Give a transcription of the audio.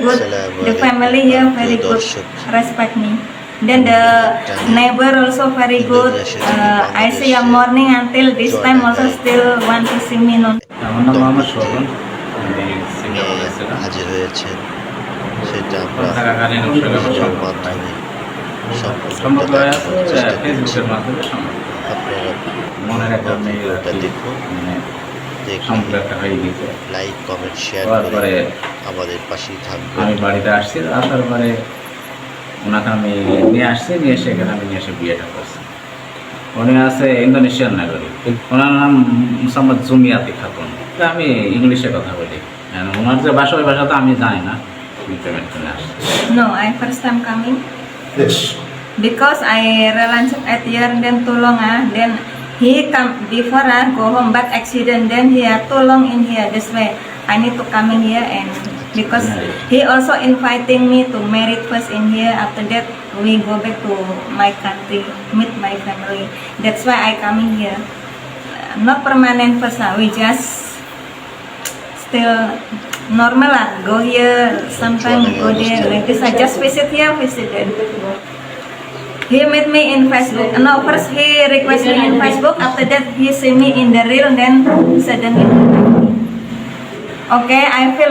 good. The family here very good. Respect me. Then the neighbor also very good. Uh, I see a morning until this time also still want to see me. No. আমার নাম মোহাম্মদ শোভন আমি সিঙ্গাপুরে ছিলাম হাজির হয়েছেন সেটা আমরা থাকাকালীন ওর সঙ্গে আমার ভিডিওর সম্পর্ক হয়। মাধ্যমে সম্পর্ক সম্পূর্ণ হয়ে দেখার আছে চেষ্টা ফেসবুকের করছি। মাধ্যমে সম্পর্ক আপনারা মনের একটা মেয়ে আর ভিডিওটা কি, দেখুন মানে দেখে সম্পর্ক একটা হয়ে গেছে লাইক কমেন্ট শেয়ার হওয়ার করে পরে আমাদের পাশেই থাকবেন আমি বাড়িতে আসছি আসার পরে ওনাকে আমি নিয়ে আসছি নিয়ে এসে এখানে আমি নিয়ে এসে বিয়েটা করছি উনি আছে ইন্দোনেশিয়ান নাগরিক ওনার নাম মোসাম্মদ জুমিয়াতি খাতুন আমি ইংলিশে কথা বলি ওনার যে ভাষা ওই ভাষা তো আমি জানি না পেমেন্ট করে আসছি No, I first time coming Yes. because I relanced at year then too long ah then he come before ah go home but accident then he are too long in here this way I need to come in here and because he also inviting me to marry first in here. After that we go back to my country meet my family. That's why I coming here. Uh, not permanent first ah we just still normal lah. Go here sometime go there. like this I just visit here visit there. He met me in Facebook. No first he request me in Facebook. After that he see me in the real then suddenly. Okay I feel